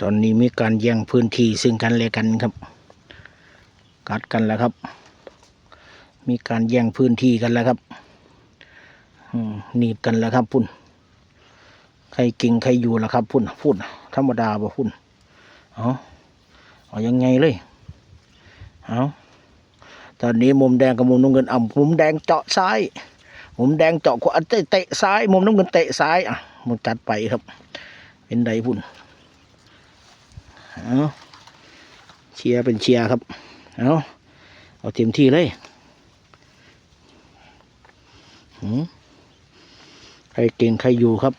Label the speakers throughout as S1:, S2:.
S1: ตอนนี้มีการแย่งพื้นที่ซึ่งกันและกันครับ กัดกันแล้วครับ มีการแย่งพื้นที่กันแล้วครับหนีบกันแล้วครับพุ่น ใครก่งใครอยู่ล่ะครับพุ่นพุ่นธรรมดาบ่พุ่นเอาเอายังไงเลยเอาตอนนี้มุมแดงกับมุมน้ำเงินอ่ำมุมแดงเจาะซ้าย มุมแดงเจาะขวาเตะซ้าย มุมน้ำเงินเตะซ้ายอะมันจัดไปครับ เป็นไดพุ่น เอาเชียร์เป็นเชียร์ครับ เอาเอาเต็มที่เลยหืมใครเก่งใครอยู่ครับ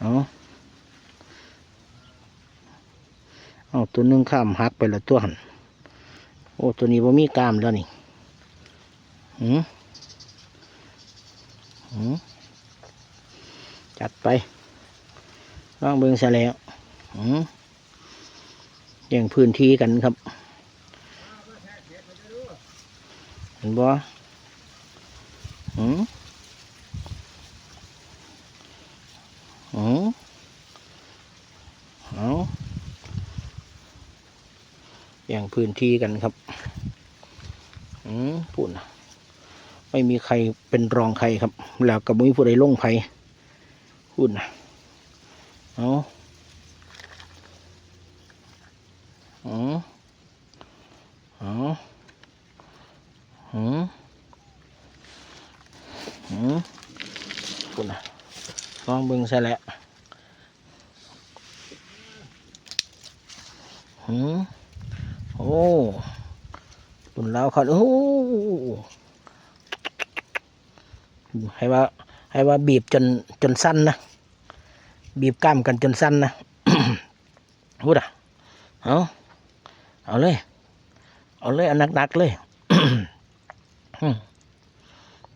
S1: เอาเอาตัวหนึงข้ามหักไปละตัวหันโอ้ตัวนี้ว่ามีกามแล้วนี่หืมหืมจัดไปลองเบิงซะแล้วหืม แย่งพื้นที่กันครับเห็นบ่หืมหืมเอาแย่งพื้นที่กันครับอืมพูดนะไม่มีใครเป็นรองใครครับ แล้วก็บ่มีผู้ใดลงไผพูดนะเอาอ๋ออ๋อ หืมหืมพูดนะลองเบิ่งซะแหละหืมโอ้ตุนแล้วเขาโอ้ให้ว่า ให้ว่าบีบจนจนสั้นนะ บีบกล้ามกันจนสั้นนะพูดอะเอาเอาเลย เอาเลยเอาหนักๆเลย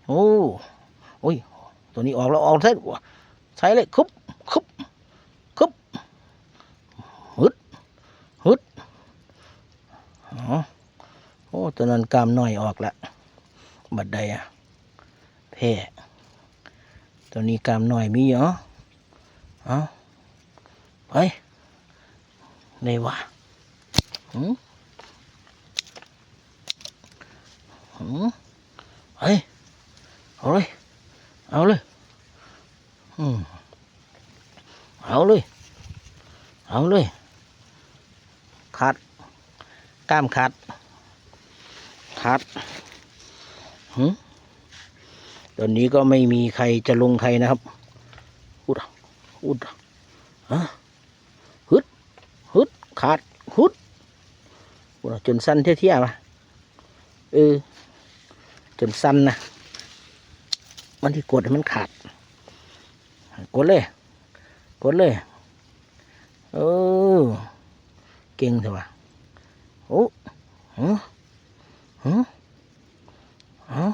S1: โอ้โอ้ย ตัวนี้ออกแล้วออกใส่ใส่เลยคุบคุบคุบฮึดฮึดอ๋อโอ้ตัวนั้นกามน้อยออกละบัดใดอะแพ้ตัวนี้กามน้อยมีเหรอเอาไปไหนวะหืมหืม เฮ้ยเอาเลย เอาเลย อืม เอาเลย เอาเลยขาดกล้ามขาดขาดหืมตอนนี้ก็ไม่มีใครจะลงใครนะครับ อุดอุดฮะฮึดฮึดขาดฮึดอุดจนสั้นเที่ยๆมาเออ จนสั้นนะมันที่กดให้มันขาด กดเลย กดเลย เออ เก่งเถอะวะโอ้ฮะฮะฮะ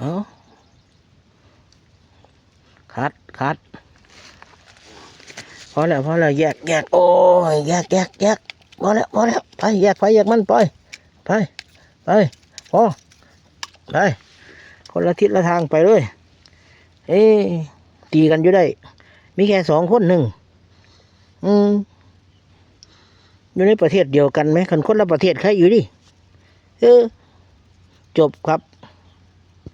S1: ฮะขาดขาดพอแล้วพอแล้วแยกแยกโอ้ยแยกแยกแยกพอแล้วพอแล้วไปแยกไปแยกมันไปไปไปพอไปคนละทิศละทางไปเลยเอ๊ ตีกันอยู่ได้ มีแค่สองคนหนึ่งอืมอยู่ในประเทศเดียวกันไหมคนคนละประเทศใครอยู่ดิเออ จบครับ